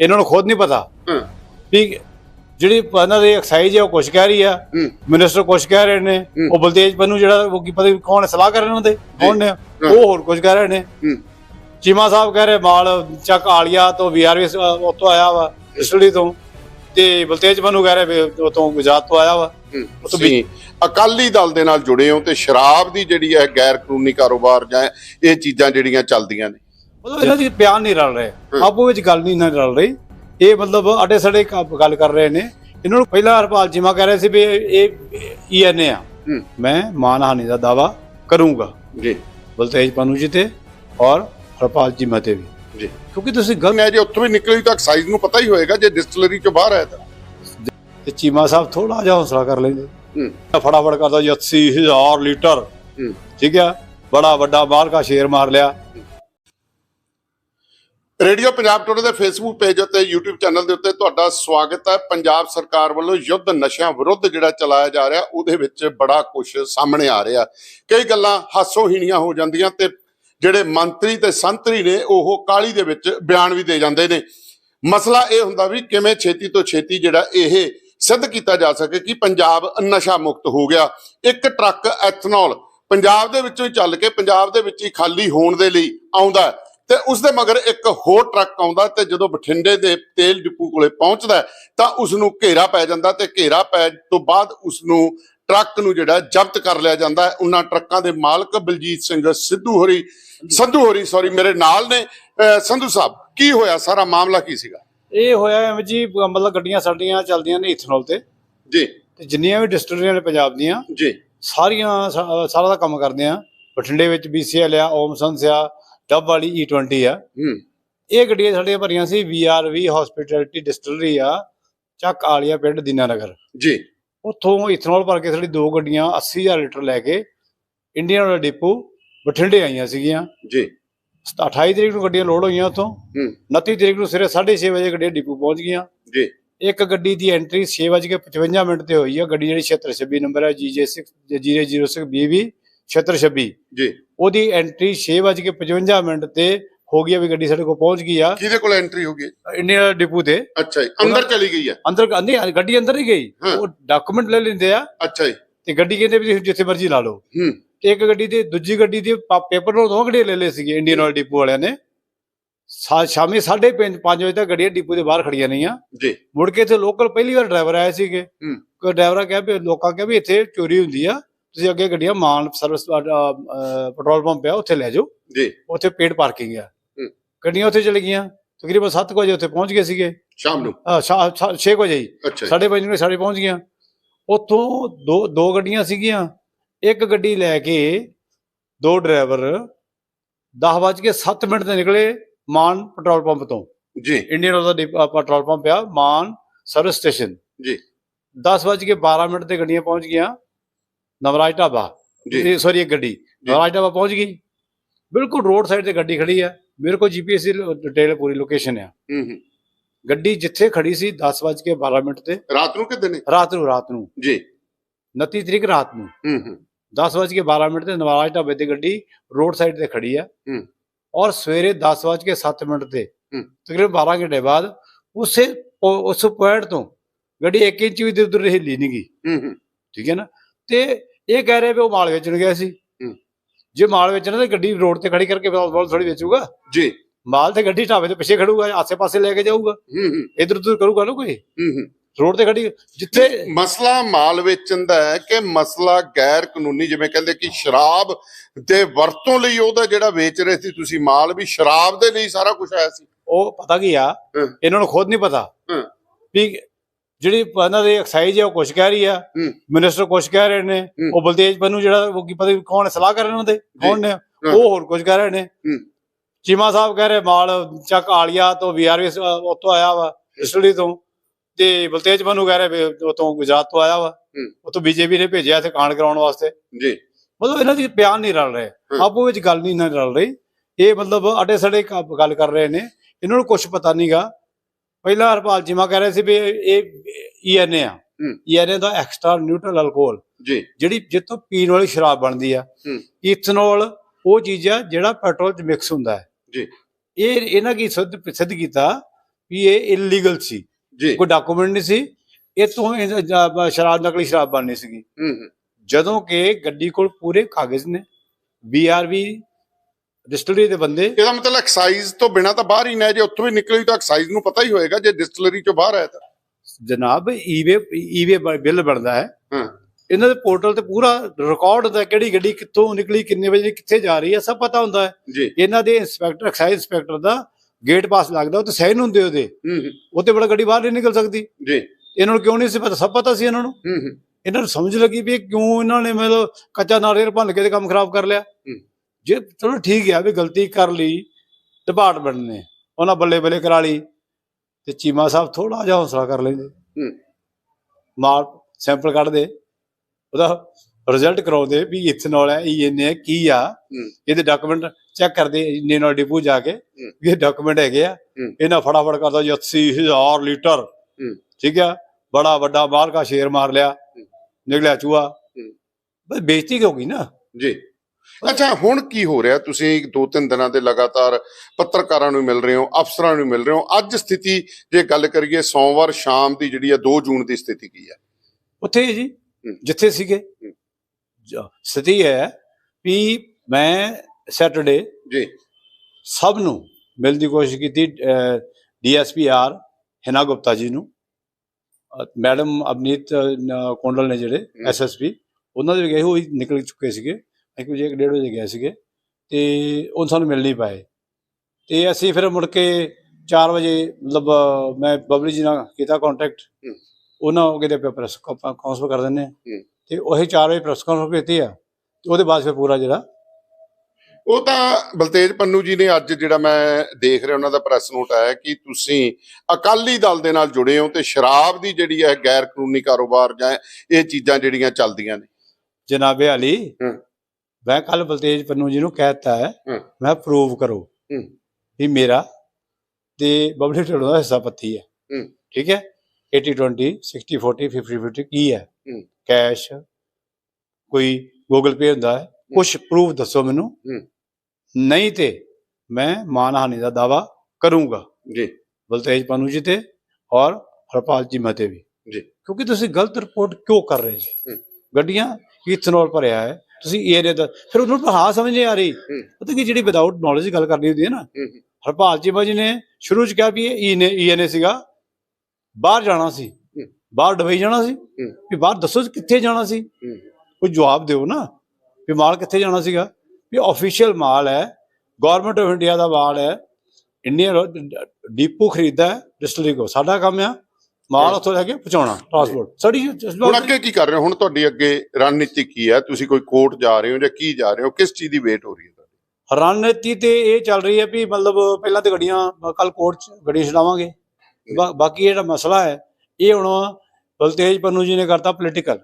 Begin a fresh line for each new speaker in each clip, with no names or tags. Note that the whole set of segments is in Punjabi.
ਇਹਨਾਂ ਨੂੰ ਖੁਦ ਨਹੀਂ ਪਤਾ। ਵੀ ਜਿਹੜੀ ਇਹਨਾਂ ਦੀ ਐਕਸਾਈਜ਼ ਹੈ ਉਹ ਕੁਛ ਕਹਿ ਰਹੀ ਆ। ਮਿਨਿਸਟਰ ਕੁਛ ਕਹਿ ਰਹੇ ਨੇ। ਉਹ ਬਲਤੇਜ ਪੰਨੂ ਜਿਹੜਾ ਉਹ ਕੀ ਪਤਾ ਕੌਣ ਸਲਾਹ ਕਰ ਰਹੇ ਨੇ ਉਹਦੇ ਕੌਣ ਨੇ? ਉਹ ਹੋਰ ਕੁਝ ਕਹਿ ਰਹੇ ਨੇ। ਚੀਮਾ ਸਾਹਿਬ ਕਹਿ ਰਹੇ ਮਾਲ ਚੱਕ ਆਲੀਆ ਤੋਂ ਵੀਆਰਵੀ ਉੱਥੋਂ ਆਇਆ ਵਾ ਇਸਟਡੀ ਤੋਂ। ਤੇ ਬਲਤੇਜ ਪੰਨੂ ਕਹਿ ਰਹੇ ਉਤੋਂ ਗੁਜਰਾਤ ਤੋਂ ਆਇਆ ਵੀ-
ਤੁਸੀਂ ਅਕਾਲੀ ਦਲ ਦੇ ਨਾਲ ਜੁੜੇ ਹੋ ਤੇ ਸ਼ਰਾਬ ਦੀ ਜਿਹੜੀ ਹੈ ਗੈਰ ਕਾਨੂੰਨੀ ਕਾਰੋਬਾਰ ਜਾਂ ਇਹ ਚੀਜ਼ਾਂ ਜਿਹੜੀਆਂ ਚੱਲਦੀਆਂ ਨੇ।
ਮਤਲਬ ਇਹਨਾਂ ਦੀ ਬਿਆਨ ਨਹੀਂ ਰਲ ਰਹੇ। ਆਪੋ ਵਿੱਚ ਗੱਲ ਨਹੀਂ ਨਾ ਰਲ ਰਹੀ। ਇਹ ਮਤਲਬ ਅਡੇ ਸੜੇ ਗੱਲ ਕਰ ਰਹੇ ਨੇ। ਇਹਨਾਂ ਨੂੰ ਪਹਿਲਾਂ ਹਰਪਾਲ ਚੀਮਾ ਕਹਿ ਰਹੇ ਸੀ ਵੀ ਇਹ ਈਐਨਏ ਆ। ਮੈਂ ਮਾਨਹਾਨੀ ਦਾ ਦਾਵਾ ਕਰੂੰਗਾ।
ਜੀ।
ਬਲਤੇਜ ਪੰਨੂ ਜੀ ਤੇ ਔਰ ਹਰਪਾਲ ਚੀਮਾ ਤੇ ਵੀ।
ਜੀ।
ਕਿਉਂਕਿ ਤੁਸੀਂ ਗਲਤ
ਮੈਂ ਜੇ ਉੱਥੋਂ ਵੀ ਨਿਕਲੀ ਤਾਂ ਸਾਈਜ਼ ਨੂੰ ਪਤਾ ਹੀ ਹੋਏਗਾ ਜੇ ਡਿਸਟਿਲਰੀ ਚੋਂ ਬਾਹਰ ਆਇਆ ਤਾਂ।
ਤੇ ਚੀਮਾ ਸਾਹਿਬ ਥੋੜਾ ਜਿਹਾ ਹੌਸਲਾ ਕਰ ਲੈਂਦੇ।
ਹੂੰ।
ਫਟਾਫਟ ਕਰਦਾ ਜੀ 80000 ਲੀਟਰ।
ਹੂੰ।
ਠੀਕ ਆ? ਬੜਾ ਵੱਡਾ ਬਾਹਰ ਦਾ ਸ਼ੇਰ ਮਾਰ ਲਿਆ।
ਰੇਡੀਓ ਪੰਜਾਬ ਟੋਡੇ ਦੇ ਫੇਸਬੁੱਕ ਪੇਜ ਅਤੇ YouTube ਚੈਨਲ ਦੇ ਉੱਤੇ ਤੁਹਾਡਾ ਸਵਾਗਤ ਹੈ। ਪੰਜਾਬ ਸਰਕਾਰ ਵੱਲੋਂ ਯੁੱਧ ਨਸ਼ਿਆਂ ਵਿਰੁੱਧ ਜਿਹੜਾ ਚਲਾਇਆ ਜਾ ਰਿਹਾ, ਉਹਦੇ ਵਿੱਚ ਬੜਾ ਕੁਝ ਸਾਹਮਣੇ ਆ ਰਿਹਾ। ਕਈ ਗੱਲਾਂ ਹਾਸੋਹੀਣੀਆਂ ਹੋ ਜਾਂਦੀਆਂ ਤੇ ਜਿਹੜੇ ਮੰਤਰੀ ਤੇ ਸੰਤਰੀ ਨੇ, ਉਹ ਕਾਲੀ ਦੇ ਵਿੱਚ ਬਿਆਨ ਵੀ ਦੇ ਜਾਂਦੇ ਨੇ। ਮਸਲਾ ਇਹ ਹੁੰਦਾ ਵੀ ਕਿਵੇਂ ਛੇਤੀ ਤੋਂ ਛੇਤੀ ਜਿਹੜਾ ਇਹ ਸਿੱਧ ਕੀਤਾ ਜਾ ਸਕੇ ਕਿ ਪੰਜਾਬ ਨਸ਼ਾ ਮੁਕਤ ਹੋ ਗਿਆ। ਇੱਕ ਟਰੱਕ ਐਥਨੋਲ ਪੰਜਾਬ ਦੇ ਵਿੱਚੋਂ ਹੀ ਚੱਲ ਕੇ, ਪੰਜਾਬ ਦੇ ਵਿੱਚ ਹੀ ਖਾਲੀ ਹੋਣ ਦੇ ਲਈ ਆਉਂਦਾ ਤੇ ਉਸ ਦੇ ਮਗਰ ਇੱਕ ਹੋਰ ਟਰੱਕ ਆਉਂਦਾ ਤੇ ਜਦੋਂ ਬਠਿੰਡੇ ਦੇ ਤੇਲ ਡਿਪੂ ਕੋਲੇ ਪਹੁੰਚਦਾ ਤਾਂ ਉਸ ਨੂੰ ਘੇਰਾ ਪੈ ਜਾਂਦਾ ਤੇ ਘੇਰਾ ਪੈ ਤੋਂ ਬਾਅਦ ਉਸ ਨੂੰ ਟਰੱਕ ਨੂੰ ਜਿਹੜਾ ਜ਼ਬਤ ਕਰ ਲਿਆ ਜਾਂਦਾ ਉਹਨਾਂ ਟਰੱਕਾਂ ਦੇ ਮਾਲਕ ਬਲਜੀਤ ਸਿੰਘ ਸਿੱਧੂ ਹੋਰੀ ਸੰਧੂ ਹੋਰੀ ਸੌਰੀ ਮੇਰੇ ਨਾਲ ਨੇ। ਸੰਧੂ ਸਾਹਿਬ ਕੀ ਹੋਇਆ? ਸਾਰਾ ਮਾਮਲਾ ਕੀ ਸੀਗਾ?
ਇਹ ਹੋਇਆ ਐਵੇਂ ਜੀ ਮਤਲਬ ਗੱਡੀਆਂ ਸਾਡੀਆਂ ਚੱਲਦੀਆਂ ਨੇ ਇਥਨੋਲ ਤੇ।
ਜੀ।
ਤੇ ਜਿੰਨੀਆਂ ਵੀ ਡਿਸਟਿਲਰੀਆਂ ਨੇ ਪੰਜਾਬ ਦੀਆਂ
ਜੀ।
ਸਾਰੀਆਂ ਸਾਰਾ ਦਾ ਕੰਮ ਕਰਦੇ ਆ। ਬਠਿੰਡੇ ਵਿੱਚ BCL ਆ ਓਮਸਨਸ ਆ ਡੱਬ ਵਾਲੀ E20 ਆ।
ਹੂੰ।
ਇਹ ਗੱਡੀਆਂ ਸਾਡੀਆਂ ਭਰੀਆਂ ਸੀ VRV ਹਸਪੀਟੈਲਿਟੀ ਡਿਸਟਿਲਰੀ ਆ ਚੱਕ ਆਲੀਆ ਪਿੰਡ ਦੀਨਾਨਗਰ।
ਜੀ।
ਉੱਥੋਂ ਇਥਨੋਲ ਭਰ ਕੇ ਸਾਡੀ ਦੋ ਗੱਡੀਆਂ 80000 ਲੀਟਰ ਲੈ ਕੇ ਇੰਡੀਅਨ ਵਾਲਾ ਡਿਪੂ ਬਠਿੰਡੇ ਆਈਆਂ ਸੀਗੀਆਂ।
ਜੀ।
28 ਤਰੀਕ ਨੂੰ ਗੱਡੀਆਂ ਲੋਡ ਹੋਈਆਂ ਉੱਥੋਂ।
ਹੂੰ।
29 ਤਰੀਕ ਨੂੰ ਸਵੇਰੇ 6:30 ਵਜੇ ਗੱਡੀਆਂ ਡਿਪੂ ਪਹੁੰਚ ਗਈਆਂ।
ਜੀ।
ਇੱਕ ਗੱਡੀ ਦੀ ਐਂਟਰੀ 6:55 ਮਿੰਟ ਤੇ ਹੋਈ ਆ। ਗੱਡੀ ਜਿਹੜੀ 7626 ਨੰਬਰ ਹੈ GJ6 006BB 7626
ਜੀ।
ਉਹਦੀ ਐਂਟਰੀ 6:55 ਮਿੰਟ ਤੇ ਹੋ ਗਈ ਆ ਵੀ ਗੱਡੀ ਸਾਡੇ ਕੋਲ ਪਹੁੰਚ ਗਈ ਆ।
ਕਿਹਦੇ ਕੋਲ ਐਂਟਰੀ ਹੋ ਗਈ?
ਇੰਡੀਆ ਡਿਪੂ ਤੇ।
ਅੱਛਾ ਜੀ ਅੰਦਰ ਚਲੀ ਗਈ ਹੈ
ਅੰਦਰ ਅੰਦਰ ਗੱਡੀ ਅੰਦਰ ਹੀ ਗਈ। ਉਹ ਡਾਕੂਮੈਂਟ ਲੈ ਲੈਂਦੇ ਆ।
ਅੱਛਾ ਜੀ।
ਤੇ ਗੱਡੀ ਕਹਿੰਦੇ ਵੀ ਜਿੱਥੇ ਮਰਜ਼ੀ ਲਾ ਲਓ।
ਹੂੰ।
ਇੱਕ ਗੱਡੀ ਤੇ ਦੂਜੀ ਗੱਡੀ ਦੇ ਪੇਪਰ ਨੂੰ ਦੋ ਗੱਡੀਆਂ ਲੈ ਲਏ ਸੀਗੇ ਇੰਡੀਅਨ ਆਇਲ ਡਿਪੂ ਵਾਲਿਆਂ ਨੇ। ਸ਼ਾਮੀ 5:30 ਵਜੇ ਤੱਕ ਗੱਡੀਆਂ ਡਿਪੂ ਦੇ ਬਾਹਰ ਖੜੀਆਂ ਰਹੀਆਂ।
ਜੀ।
ਮੁੜ ਕੇ ਇੱਥੇ ਲੋਕਲ ਪਹਿਲੀ ਵਾਰ ਡਰਾਈਵਰ ਆਏ ਸੀਗੇ। ਕੋਈ ਡਰਾਈਵਰ ਕਹਿ ਵੀ ਲੋਕਾਂ ਕਹਿ ਵੀ ਇੱਥੇ ਚੋਰੀ ਹੁੰਦੀ ਆ। ਤੁਸੀਂ ਅੱਗੇ ਗੱਡੀਆਂ ਮਾਨ ਸਰਵਿਸ ਪੈਟਰੋਲ ਪੰਪ ਆ ਉੱਥੇ ਲੈ ਜਾਓ।
ਜੀ।
ਉੱਥੇ ਪੇਡ ਪਾਰਕਿੰਗ ਆ।
ਹੂੰ।
ਗੱਡੀਆਂ ਉੱਥੇ ਚਲੇ ਗਈਆਂ। ਤਕਰੀਬਨ 7 ਵਜੇ ਉੱਥੇ ਪਹੁੰਚ ਗਏ ਸੀਗੇ।
ਸ਼ਾਮ ਨੂੰ?
6 ਵਜੇ ਹੀ। ਸਾਢੇ ਪੰਜ ਨੂੰ ਸਾਰੇ ਪਹੁੰਚ ਗਈਆਂ। ਉੱਥੋਂ ਦੋ ਦੋ ਗੱਡੀਆਂ ਸੀਗੀਆਂ। ਇੱਕ ਗੱਡੀ ਲੈ ਕੇ ਦੋ ਡਰਾਈਵਰ 10 ਵੱਜ ਕੇ 7 ਮਿੰਟ ਤੇ ਨਿਕਲੇ ਮਾਨ ਪੈਟਰੋਲ ਪੰਪ ਤੋਂ।
ਜੀ।
ਇੰਡੀਅਨ ਅ, ਪੈਟਰੋਲ ਪੰਪ ਆ ਮਾਨ ਸਰਵਿਸ ਸਟੇਸ਼ਨ
ਜੀ।
10 ਵੱਜ ਕੇ 12 ਮਿੰਟ ਤੇ ਗੱਡੀਆਂ ਪਹੁੰਚ ਗਈਆਂ। ਨਵਰਾਜ ਢਾਬਾ।
ਜੀ।
ਸੌਰੀ ਇੱਕ ਗੱਡੀ। ਨਵਰਾਜ ਢਾਬਾ ਪਹੁੰਚ ਗਈ। ਬਿਲਕੁਲ ਰੋਡ ਸਾਈਡ ਤੇ ਗੱਡੀ ਖੜੀ ਆ। ਮੇਰੇ ਕੋਲ ਜੀਪੀਐਸ ਦੀ ਡਿਟੇਲ ਪੂਰੀ ਲੋਕੇਸ਼ਨ ਆ।
ਹੂੰ ਹੂੰ।
ਗੱਡੀ ਜਿੱਥੇ ਖੜੀ ਸੀ 10 ਵੱਜ ਕੇ 12 ਮਿੰਟ ਤੇ।
ਰਾਤ ਨੂੰ ਕਿਤੇ ਨੇ
ਰਾਤ ਨੂੰ ਰਾਤ ਨੂੰ।
ਜੀ।
29 ਤਰੀਕ ਰਾਤ ਨੂੰ।
ਹੂੰ ਹੂੰ।
10 ਵੱਜ ਕੇ 12 ਮਿੰਟ ਤੇ ਨਵਾਜ ਢਾਬੇ ਤੇ ਗੱਡੀ ਰੋਡ ਸਾਈਡ ਤੇ ਖੜੀ ਆ।
ਹੂੰ।
ਔਰ ਸਵੇਰੇ 10 ਵੱਜ ਕੇ 7 ਮਿੰਟ ਤੇ
ਹੂੰ।
ਤਕਰੀਬਨ 12 ਘੰਟੇ ਬਾਅਦ ਉਸੇ ਪੁ- ਉਸ ਪੁਆਇੰਟ ਤੋਂ ਗੱਡੀ 1 ਇੰਚ ਵੀ ਉੱਧਰ ਹਿੱਲੀ ਨਹੀਂ ਗਈ।
ਹੂੰ ਹੂੰ।
ਠੀਕ ਹੈ ਨਾ? ਤੇ ਇਹ ਕਹਿ ਰਹੇ ਵੀ ਉਹ ਮਾਲ ਵੇਚਣ ਗਿਆ ਸੀ। ਜੇ ਮਾਲ ਵੇਚਣਾ ਤੇ ਗੱਡੀ ਰੋਡ ਤੇ ਖੜੀ ਕਰਕੇ ਬੋਲ ਥੋੜੀ ਵੇਚੂਗਾ।
ਜੀ।
ਮਾਲ ਤੇ ਗੱਡੀ ਢਾਬੇ ਦੇ ਪਿੱਛੇ ਖੜੂਗਾ ਆਸੇ-ਪਾਸੇ ਲੈ ਕੇ ਜਾਊਗਾ।
ਹੂੰ ਹੂੰ।
ਇੱਧਰ ਉੱਧਰ ਕਰੂਗਾ ਨਾ ਕੋਈ?
ਹੂੰ ਹੂੰ।
ਰੋਡ ਤੇ ਖੜੀ ਜਿੱਥੇ
ਮਸਲਾ ਮਾਲ ਵੇਚਣ ਦਾ ਹੈ ਕਿ ਮਸਲਾ ਗੈਰ ਕਾਨੂੰਨੀ ਜਿਵੇਂ ਕਹਿੰਦੇ ਕਿ ਸ਼ਰਾਬ ਦੇ ਵਰਤੋਂ ਲਈ ਉਹਦਾ ਜਿਹੜਾ ਵੇਚ ਰਹੇ ਸੀ ਤੁਸੀਂ ਮਾਲ ਵੀ ਸ਼ਰਾਬ ਦੇ ਲਈ ਸਾਰਾ ਕੁਝ ਆਇਆ ਸੀ।
ਉਹ ਪਤਾ ਕੀ ਆ। ਇਹਨਾਂ ਨੂੰ ਖੁਦ ਨਹੀਂ ਪਤਾ।
ਹਾਂ।
ਵੀ ਜਿਹੜੀ ਇਹਨਾਂ ਦੀ ਐਕਸਾਈਜ਼ ਹੈ ਉਹ ਕੁਛ ਕਹਿ ਰਹੀ ਆ।
ਹੂੰ।
ਮਿਨਿਸਟਰ ਕੁਛ ਕਹਿ ਰਹੇ ਨੇ।
ਹੂੰ।
ਉਹ ਬਲਤੇਜ ਪੰਨੂ ਜਿਹੜਾ ਉਹ ਕੀ ਪਤਾ ਕੌਣ ਹੈ, ਸਲਾਹ ਕਰ ਰਹੇ ਨੇ ਉਹਦੇ ਕੌਣ ਨੇ? ਉਹ ਹੋਰ ਕੁਝ ਕਹਿ ਰਹੇ ਨੇ।
ਹੂੰ।
ਚੀਮਾ ਸਾਹਿਬ ਕਹਿ ਰਹੇ ਮਾਲ ਚੱਕ ਆਲੀਆ ਤੋਂ ਵੀਆਰਵੀ ਉੱਥੋਂ ਆਇਆ ਵਾ ਇਸਟਡੀ ਤੋਂ। ਤੇ ਬਲਤੇਜ ਪੰਨੂ ਕਹਿ ਰਹੇ ਵੀ ਉਤੋਂ ਗੁਜਰਾਤ ਤੋਂ ਆਇਆ ਵਾ।
ਹੂੰ।
ਉਤੋਂ ਬੀਜੇਪੀ ਨੇ ਭੇਜਿਆ ਇੱਥੇ ਕਾਂਡ ਕਰਾਉਣ ਵਾਸਤੇ।
ਜੀ।
ਮਤਲਬ ਇਹਨਾਂ ਦੀ ਬਿਆਨ ਨਹੀਂ ਰਲ ਰਹੇ।
ਹਾਂ।
ਆਪੋ ਵਿੱਚ ਗੱਲ ਨਹੀਂ ਨਾ ਰਲ ਰਹੀ। ਇਹ ਮਤਲਬ ਅਡੇ ਸੜੇ ਗੱਲ ਕਰ ਰਹੇ ਨੇ। ਇਹਨਾਂ ਨੂੰ ਕੁਝ ਪਤਾ ਨਹੀਂਗਾ ਪਹਿਲਾਂ ਹਰਪਾਲ ਜੀਮਾ ਕਹਿ ਰਹੇ ਸੀ ਵੀ ਇਹ ਈਐਨਏ ਆ।
ਹੂੰ।
ਈਐਨਏ ਦਾ ਐਕਸਟਰਾ ਨਿਊਟਰਲ ਅਲਕੋਹਲ
ਜੀ।
ਜਿਹੜੀ ਜਿੱਤੋਂ ਪੀਣ ਵਾਲੀ ਸ਼ਰਾਬ ਬਣਦੀ ਆ। ਇਥਨੋਲ ਉਹ ਚੀਜ਼ ਆ ਜਿਹੜਾ ਪੈਟਰੋਲ 'ਚ ਮਿਕਸ ਹੁੰਦਾ ਹੈ।
ਜੀ।
ਇਹ ਇਹਨਾਂ ਕੀ ਸਿੱਧ ਸਿੱਧ ਕੀਤਾ ਵੀ ਇਹ ਇਲੀਗਲ ਸੀ।
ਜੀ।
ਕੋਈ ਡਾਕੂਮੈਂਟ ਨਹੀਂ ਸੀ। ਇਤੋਂ ਸ਼ਰਾਬ ਨਕਲੀ ਸ਼ਰਾਬ ਬਣਨੀ ਸੀਗੀ। ਜਦੋਂ ਕਿ ਗੱਡੀ ਕੋਲ ਪੂਰੇ ਕਾਗਜ਼ ਨੇ। ਬੀਆਰਵੀ ਡਿਸਟਿਲਰੀ ਦੇ ਬੰਦੇ।
ਇਹਦਾ ਮਤਲਬ ਐਕਸਾਈਜ਼ ਤੋਂ ਬਿਨਾ ਤਾਂ ਬਾਹਰ ਹੀ ਨਾ। ਜੇ ਉੱਥੋਂ ਹੀ ਨਿਕਲੀ ਤਾਂ ਐਕਸਾਈਜ਼ ਨੂੰ ਪਤਾ ਹੀ ਹੋਏਗਾ ਜੇ ਡਿਸਟਿਲਰੀ ਚੋਂ ਬਾਹਰ ਆਇਆ ਤਾਂ।
ਜਨਾਬ ਈਵੇ ਈਵੇ ਬਿੱਲ ਬਣਦਾ ਹੈ।
ਹਾਂ।
ਇਹਨਾਂ ਦੇ ਪੋਰਟਲ ਤੇ ਪੂਰਾ ਰਿਕਾਰਡ ਹੁੰਦਾ ਕਿਹੜੀ ਗੱਡੀ ਕਿੱਥੋਂ ਨਿਕਲੀ ਕਿੰਨੇ ਵਜੇ ਕਿੱਥੇ ਜਾ ਰਹੀ ਹੈ ਸਭ ਪਤਾ ਹੁੰਦਾ ਹੈ। ਇਹਨਾਂ ਦੇ ਇੰਸਪੈਕਟਰ ਐਕਸਾਈਜ਼ ਇੰਸਪੈਕਟਰ ਦਾ ਗੇਟ ਪਾਸ ਲੱਗਦਾ ਉਹ ਤੇ ਸਾਈਨ ਹੁੰਦੇ ਉਹਦੇ।
ਹੂੰ ਹੂੰ।
ਉਹ ਤੇ ਬੜਾ ਗੱਡੀ ਬਾਹਰ ਨਹੀਂ ਨਿਕਲ ਸਕਦੀ।
ਜੀ।
ਇਹਨਾਂ ਨੂੰ ਕਿਉਂ ਨਹੀਂ ਸੀ ਪਤਾ? ਸਭ ਪਤਾ ਸੀ ਇਹਨਾਂ ਨੂੰ। ਇਹਨਾਂ ਨੂੰ ਸਮਝ ਲੱਗੀ ਵੀ ਕਿਉਂ ਇਹਨਾਂ ਨੇ ਮਤਲਬ ਕੱਚਾ ਨਾਰੀਅਲ ਭੰਨ ਕੇ ਤੇ ਕੰਮ ਖਰਾਬ ਕਰ ਲਿਆ। ਜੇ ਚਲੋ ਠੀਕ ਹੈ ਵੀ ਗਲਤੀ ਕਰ ਲਈ ਡਿਪਾਰਟਮੈਂਟ ਨੇ ਉਹਨਾਂ ਬੱਲੇ ਬੱਲੇ ਕਰਾ ਲਈ ਤੇ ਚੀਮਾ ਸਾਹਿਬ ਥੋੜਾ ਜਿਹਾ ਹੌਸਲਾ ਕਰ ਲੈਂਦੇ। ਮਾਲ ਸੈਂਪਲ ਕੱਢਦੇ ਉਹਦਾ ਰਿਜ਼ਲਟ ਕਰਾਉਂਦੇ ਵੀ ਇਥਨੋਲ ਹੈ ਇਹ ਇੰਨੇ ਕੀ ਆ। ਇਹਦੇ ਡਾਕੂਮੈਂਟ ਚੈੱਕ ਕਰਦੇ ਇੰਨੇ ਨਾਲ ਡਿਪੂ ਜਾ ਕੇ ਵੀ ਇਹ ਡਾਕੂਮੈਂਟ ਹੈਗੇ ਆ। ਇਹਨਾਂ ਫਟਾਫਟ ਕਰਦਾ ਜੀ 80000 ਲੀਟਰ। ਠੀਕ ਆ? ਬੜਾ ਵੱਡਾ ਬਾਹਰ ਦਾ ਸ਼ੇਰ ਮਾਰ ਲਿਆ। ਨਿਕਲਿਆ ਚੂਹਾ। ਬਸ ਬੇਇੱਜ਼ਤੀ ਹੋ ਗਈ ਨਾ।
ਜੀ। ਅੱਛਾ ਹੁਣ ਕੀ ਹੋ ਰਿਹਾ? ਤੁਸੀਂ ਦੋ ਤਿੰਨ ਦਿਨਾਂ ਦੇ ਲਗਾਤਾਰ ਪੱਤਰਕਾਰਾਂ ਨੂੰ ਮਿਲ ਰਹੇ ਹੋ ਅਫਸਰਾਂ ਨੂੰ ਮਿਲ ਰਹੇ ਹੋ। ਅੱਜ ਸਥਿਤੀ ਜੇ ਗੱਲ ਕਰੀਏ ਸੋਮਵਾਰ ਸ਼ਾਮ ਦੀ ਜਿਹੜੀ ਹੈ 2 ਜੂਨ ਦੀ ਸਥਿਤੀ ਕੀ ਹੈ
ਉੱਥੇ ਜੀ। ਜਿੱਥੇ ਸੀਗੇ। ਸਥਿਤੀ ਹੈ ਵੀ ਮੈਂ ਸੈਟਰਡੇ
ਜੀ।
ਸਭ ਨੂੰ ਮਿਲਣ ਦੀ ਕੋਸ਼ਿਸ਼ ਕੀਤੀ ਡੀਐਸਪੀ ਆਰ ਹਿਨਾ ਗੁਪਤਾ ਜੀ ਨੂੰ ਮੈਡਮ ਨ- ਕੋਂਡਲ ਨੇ ਜਿਹੜੇ। ਐਸਐਸਪੀ ਉਹਨਾਂ ਦੇ ਵੀ ਗਏ ਹੋਏ ਨਿਕਲ ਚੁੱਕੇ ਸੀਗੇ। ਇੱਕ ਵਜੇ ਇੱਕ ਡੇਢ ਵਜੇ ਗਏ ਸੀਗੇ ਤੇ ਉਹ ਸਾਨੂੰ ਮਿਲ ਨਹੀਂ ਪਾਏ ਤੇ ਅਸੀਂ ਫਿਰ ਮੁੜ ਕੇ 4 ਵਜੇ ਮਤਲਬ ਮੈਂ ਬਬਲੀ ਜੀ ਨਾਲ ਕੀਤਾ ਕੰਟੈਕਟ। ਉਹਨਾਂ ਉਹ ਕਿਤੇ ਪ੍ਰੈਸ ਕਾਨਫਰੰਸ ਕਰ ਦਿੰਦੇ ਆ
ਹੂੰ।
ਤੇ ਉਹੀ 4 ਵਜੇ ਪ੍ਰੈਸ ਕਾਨਫਰੰਸ ਕੀਤੀ ਆ ਉਹਦੇ ਬਾਅਦ ਫਿਰ ਪੂਰਾ ਜਿਹੜਾ
ਉਹ ਤਾਂ ਬਲਤੇਜ ਪੰਨੂ ਜੀ ਨੇ ਅੱਜ ਜਿਹੜਾ ਮੈਂ ਦੇਖ ਰਿਹਾ ਉਹਨਾਂ ਦਾ ਪ੍ਰੈਸ ਨੋਟ ਆਇਆ ਕਿ ਤੁਸੀਂ ਅਕਾਲੀ ਦਲ ਦੇ ਨਾਲ ਜੁੜੇ ਹੋ ਤੇ ਸ਼ਰਾਬ ਦੀ ਜਿਹੜੀ ਹੈ ਗੈਰ ਕਾਨੂੰਨੀ ਕਾਰੋਬਾਰ ਜਾਂ ਇਹ ਚੀਜ਼ਾਂ ਜਿਹੜੀਆਂ ਚੱਲਦੀਆਂ ਨੇ
ਜਨਾਬੇ ਅਲੀ। ਮੈਂ ਕੱਲ ਬਲਤੇਜ ਪੰਨੂ ਜੀ ਨੂੰ ਕਹਿਤਾ ਹੈ। ਮੈਂ ਪ੍ਰੂਵ ਕਰੋ। ਵੀ ਮੇਰਾ ਤੇ ਬਬਲੀ ਢਿੱਲੋਂ ਦਾ ਹਿੱਸਾ ਪੱਤੀ ਹੈ। ਠੀਕ ਹੈ 80 20 60 40 50 50 ਕੀ ਹੈ। ਕੈਸ਼ ਕੋਈ ਗੂਗਲ ਪੇ ਹੁੰਦਾ ਹੈ ਕੁਝ ਪ੍ਰੂਫ ਦੱਸੋ ਮੈਨੂੰ। ਨਹੀਂ ਤੇ ਮੈਂ ਮਾਨਹਾਨੀ ਦਾ ਦਾਵਾ ਕਰੂੰਗਾ
ਜੀ
ਬਲਤੇਜ ਪੰਨੂ ਜੀ ਤੇ ਔਰ ਹਰਪਾਲ ਜੀ ਮਤੇ ਵੀ
ਜੀ।
ਕਿਉਂਕਿ ਤੁਸੀਂ ਗਲਤ ਰਿਪੋਰਟ ਕਿਉਂ ਕਰ ਰਹੇ ਜੀ। ਗੱਡੀਆਂ ਇਥਨੋਲ ਭਰਿਆ ਹੈ ਤੁਸੀਂ ਏਰੀਆ ਦਾ ਫਿਰ ਉਹਨੂੰ ਹਾਂ ਸਮਝ ਨਹੀਂ ਆ ਰਹੀ। ਪਤਾ ਕੀ ਜਿਹੜੀ ਵਿਦਆਊਟ ਨੌਲੇਜ ਗੱਲ ਕਰਨੀ ਹੁੰਦੀ ਹੈ ਨਾ? ਹਰਪਾਲ ਜੀ ਜੀ ਨੇ ਸ਼ੁਰੂ ਚ ਕਿਹਾ ਵੀ ਇਹ ਈਨੇ ਈਐਨਏ ਸੀਗਾ। ਬਾਹਰ ਜਾਣਾ ਸੀ। ਬਾਹਰ ਡਬਈ ਜਾਣਾ ਸੀ। ਵੀ ਬਾਹਰ ਦੱਸੋ ਕਿੱਥੇ ਜਾਣਾ ਸੀ। ਕੋਈ ਜਵਾਬ ਦਿਓ ਨਾ। ਵੀ ਮਾਲ ਕਿੱਥੇ ਜਾਣਾ ਸੀਗਾ। ਵੀ ਆਫੀਸ਼ੀਅਲ ਮਾਲ ਹੈ। ਗਵਰਨਮੈਂਟ ਆਫ ਇੰਡੀਆ ਦਾ ਮਾਲ ਹੈ। ਇੰਡੀਆ ਡੀਪੂ ਖਰੀਦਦਾ ਹੈ। ਡਿਸਟਿਲਰੀ ਕੋ ਸਾਡਾ ਕੰਮ ਆ। ਮਾਲ ਉੱਥੋਂ ਲੈ ਕੇ ਪਹੁੰਚਾਉਣਾ। ਟਰਾਂਸਪੋਰਟ ਸਾਡੀ
ਹੁਣ ਅੱਗੇ ਕੀ ਕਰ ਰਹੇ ਹੋ? ਹੁਣ ਤੁਹਾਡੀ ਅੱਗੇ ਰਣਨੀਤੀ ਕੀ ਹੈ? ਤੁਸੀਂ ਕੋਈ ਕੋਰਟ ਜਾ ਰਹੇ ਹੋ ਜਾਂ ਕੀ ਜਾ ਰਹੇ ਹੋ? ਕਿਸ ਚੀਜ਼ ਦੀ ਵੇਟ ਹੋ ਰਹੀ ਹੈ ਤੁਹਾਡੀ?
ਰਣਨੀਤੀ ਤੇ ਇਹ ਚੱਲ ਰਹੀ ਹੈ ਵੀ ਮਤਲਬ ਪਹਿਲਾਂ ਤੇ ਗੱਡੀਆਂ ਕੱਲ ਕੋਰਟ ਚ ਗੱਡੀਆਂ ਛਡਾਵਾਂਗੇ। ਬਾਕੀ ਜਿਹੜਾ ਮਸਲਾ ਹੈ ਇਹ ਹੁਣ ਬਲਤੇਜ ਪੰਨੂ ਜੀ ਨੇ ਕਰਤਾ ਪੋਲੀਟੀਕਲ।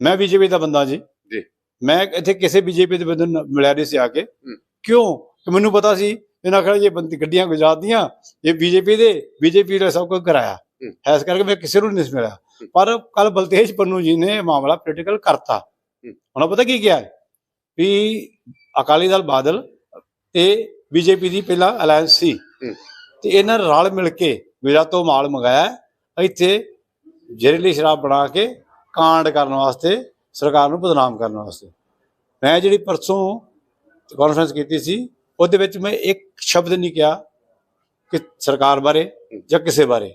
ਮੈਂ ਬੀਜੇਪੀ ਦਾ ਬੰਦਾ ਜੀ।
ਜੀ।
ਮੈਂ ਇੱਥੇ ਕਿਸੇ ਬੀਜੇਪੀ ਦੇ ਬੰਦੇ ਨੂੰ ਮਿਲਿਆ ਨਹੀਂ ਸੀ ਆ ਕੇ। ਕਿਉਂ? ਕਿ ਮੈਨੂੰ ਪਤਾ ਸੀ ਇਹਨਾਂ ਖੜਾ ਬੰਦੀ ਗੱਡੀਆਂ ਗੁਜਰਾਤੀਆਂ ਇਹ ਬੀਜੇਪੀ ਦੇ ਬੀਜੇਪੀ ਨੇ ਸਭ ਕੁਝ ਕਰਾਇਆ। ਐਸ ਕਰਕੇ ਮੈਂ ਕਿਸੇ ਨੂੰ ਨਹੀਂ ਮਿਲਿਆ ਪਰ ਕੱਲ ਬਲਤੇਜ ਪੰਨੂ ਜੀ ਨੇ ਮਾਮਲਾ ਪੋਲੀਟੀਕਲ ਕਰਤਾ। ਉਹਨਾਂ ਪਤਾ ਕੀ ਕਿਹਾ ਵੀ ਅਕਾਲੀ ਦਲ ਬਾਦਲ ਤੇ ਬੀਜੇਪੀ ਦੀ ਪਹਿਲਾਂ ਅਲਾਈਅੰਸ ਸੀ। ਤੇ ਇਹਨਾਂ ਰਲ ਮਿਲ ਕੇ ਗੁਜਰਾਤ ਤੋਂ ਮਾਲ ਮੰਗਾਇਆ ਇੱਥੇ ਜ਼ਹਿਰੀਲੀ ਸ਼ਰਾਬ ਬਣਾ ਕੇ ਕਾਂਡ ਕਰਨ ਵਾਸਤੇ ਸਰਕਾਰ ਨੂੰ ਬਦਨਾਮ ਕਰਨ ਵਾਸਤੇ। ਮੈਂ ਜਿਹੜੀ ਪਰਸੋਂ ਕਾਨਫਰੰਸ ਕੀਤੀ ਸੀ ਉਹਦੇ ਵਿੱਚ ਮੈਂ ਇੱਕ ਸ਼ਬਦ ਨਹੀਂ ਕਿਹਾ ਕਿ ਸਰਕਾਰ ਬਾਰੇ ਜਾਂ ਕਿਸੇ ਬਾਰੇ।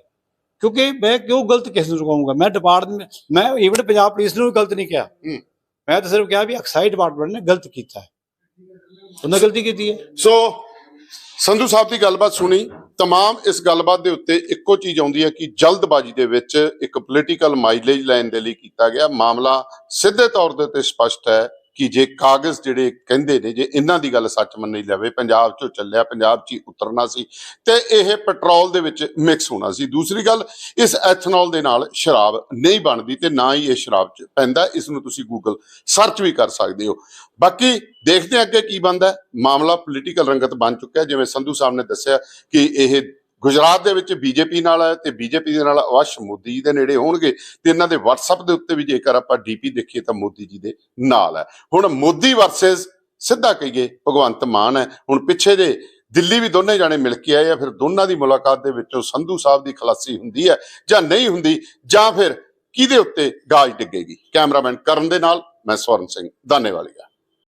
ਕਿਉਂਕਿ ਮੈਂ ਕਿਉਂ ਗਲਤ ਕਿਸ ਨੂੰ ਕਹੂੰਗਾ ਮੈਂ ਡਿਪਾਰਟਮੈਂਟ ਮੈਂ ਈਵਨ ਪੰਜਾਬ ਪੁਲਿਸ ਨੂੰ ਵੀ ਗਲਤ ਨਹੀਂ ਕਿਹਾ। ਮੈਂ ਤਾਂ ਸਿਰਫ ਕਿਹਾ ਵੀ ਐਕਸਾਈਜ਼ ਡਿਪਾਰਟਮੈਂਟ ਨੇ ਗਲਤ ਕੀਤਾ ਹੈ। ਉਹਨਾਂ ਗਲਤੀ ਕੀਤੀ ਹੈ।
ਸੋ ਸੰਧੂ ਸਾਹਿਬ ਦੀ ਗੱਲਬਾਤ ਸੁਣੀ। ਤਮਾਮ ਇਸ ਗੱਲਬਾਤ ਦੇ ਉੱਤੇ ਇੱਕੋ ਚੀਜ਼ ਆਉਂਦੀ ਹੈ ਕਿ ਜਲਦਬਾਜ਼ੀ ਦੇ ਵਿੱਚ ਇੱਕ ਪੋਲੀਟੀਕਲ ਮਾਈਲੇਜ ਲੈਣ ਦੇ ਲਈ ਕੀਤਾ ਗਿਆ। ਮਾਮਲਾ ਸਿੱਧੇ ਤੌਰ ਦੇ ਉੱਤੇ ਸਪਸ਼ਟ ਹੈ। ਕਿ ਜੇ ਕਾਗਜ਼ ਜਿਹੜੇ ਕਹਿੰਦੇ ਨੇ, ਜੇ ਇਹਨਾਂ ਦੀ ਗੱਲ ਸੱਚ ਮੰਨੀ ਲਵੇ ਪੰਜਾਬ ਚੋਂ ਚੱਲਿਆ, ਪੰਜਾਬ 'ਚ ਹੀ ਉਤਰਨਾ ਸੀ ਤੇ ਇਹ ਪੈਟਰੋਲ ਦੇ ਵਿੱਚ ਮਿਕਸ ਹੋਣਾ ਸੀ। ਦੂਸਰੀ ਗੱਲ, ਇਸ ਐਥਨੋਲ ਦੇ ਨਾਲ ਸ਼ਰਾਬ ਨਹੀਂ ਬਣਦੀ ਤੇ ਨਾ ਹੀ ਇਹ ਸ਼ਰਾਬ 'ਚ ਪੈਂਦਾ, ਇਸ ਨੂੰ ਤੁਸੀਂ ਗੂਗਲ ਸਰਚ ਵੀ ਕਰ ਸਕਦੇ ਹੋ। ਬਾਕੀ ਦੇਖਦੇ ਹਾਂ ਅੱਗੇ ਕੀ ਬਣਦਾ। ਮਾਮਲਾ ਪੋਲੀਟੀਕਲ ਰੰਗਤ ਬਣ ਚੁੱਕਾ ਜਿਵੇਂ ਸੰਧੂ ਸਾਹਿਬ ਨੇ ਦੱਸਿਆ ਕਿ ਇਹ ਗੁਜਰਾਤ ਦੇ ਵਿੱਚ ਬੀਜੇਪੀ ਨਾਲ ਹੈ ਤੇ ਬੀਜੇਪੀ ਦੇ ਨਾਲ ਅਵਸ਼ ਮੋਦੀ ਜੀ ਦੇ ਨੇੜੇ ਹੋਣਗੇ ਤੇ ਇਹਨਾਂ ਦੇ WhatsApp ਦੇ ਉੱਤੇ ਵੀ ਜੇਕਰ ਆਪਾਂ ਡੀਪੀ ਦੇਖੀਏ ਤਾਂ ਮੋਦੀ ਜੀ ਦੇ ਨਾਲ ਹੈ। ਹੁਣ ਮੋਦੀ ਵਰਸਸ ਸਿੱਧਾ ਕਹੀਏ ਭਗਵੰਤ ਮਾਨ ਹੈ। ਹੁਣ ਪਿੱਛੇ ਜੇ ਦਿੱਲੀ ਵੀ ਦੋਨੇ ਜਾਣੇ ਮਿਲ ਕੇ ਆਏ ਆ, ਫਿਰ ਦੋਨਾਂ ਦੀ ਮੁਲਾਕਾਤ ਦੇ ਵਿੱਚੋਂ ਸੰਧੂ ਸਾਹਿਬ ਦੀ ਖਲਾਸੀ ਹੁੰਦੀ ਹੈ ਜਾਂ ਨਹੀਂ ਹੁੰਦੀ ਜਾਂ ਫਿਰ ਕਿਹਦੇ ਉੱਤੇ ਗਾਜ ਡਿੱਗੇਗੀ? ਕੈਮਰਾਮੈਨ ਕਰਨ ਦੇ ਨਾਲ ਮੈਂ ਸਵਰਨ ਸਿੰਘ ਦਾਨੇਵਾਲੀਆ